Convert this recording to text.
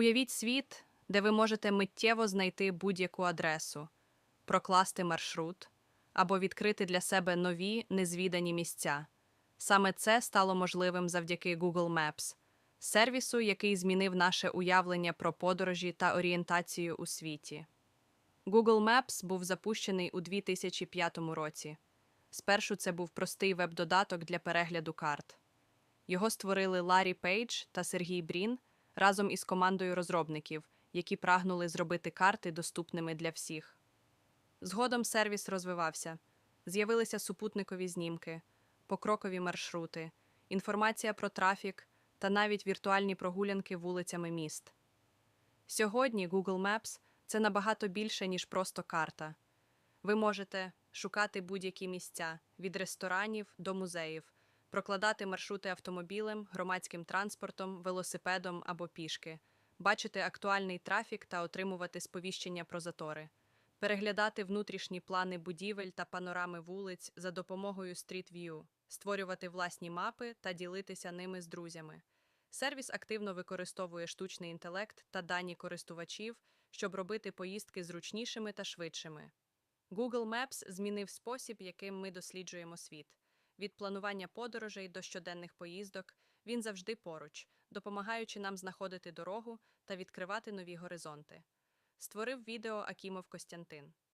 Уявіть світ, де ви можете миттєво знайти будь-яку адресу, прокласти маршрут або відкрити для себе нові незвідані місця. Саме це стало можливим завдяки Google Maps, сервісу, який змінив наше уявлення про подорожі та орієнтацію у світі. Google Maps був запущений у 2005 році. Спершу це був простий веб-додаток для перегляду карт. Його створили Ларі Пейдж та Сергій Брін разом із командою розробників, які прагнули зробити карти доступними для всіх. Згодом сервіс розвивався. З'явилися супутникові знімки, покрокові маршрути, інформація про трафік та навіть віртуальні прогулянки вулицями міст. Сьогодні Google Maps це набагато більше, ніж просто карта. Ви можете шукати будь-які місця від ресторанів до музеїв, прокладати маршрути автомобілем, громадським транспортом, велосипедом або пішки, бачити актуальний трафік та отримувати сповіщення про затори, переглядати внутрішні плани будівель та панорами вулиць за допомогою Street View, створювати власні мапи та ділитися ними з друзями. Сервіс активно використовує штучний інтелект та дані користувачів, щоб робити поїздки зручнішими та швидшими. Google Maps змінив спосіб, яким ми досліджуємо світ. Від планування подорожей до щоденних поїздок він завжди поруч, допомагаючи нам знаходити дорогу та відкривати нові горизонти. Створив відео Акімов Костянтин.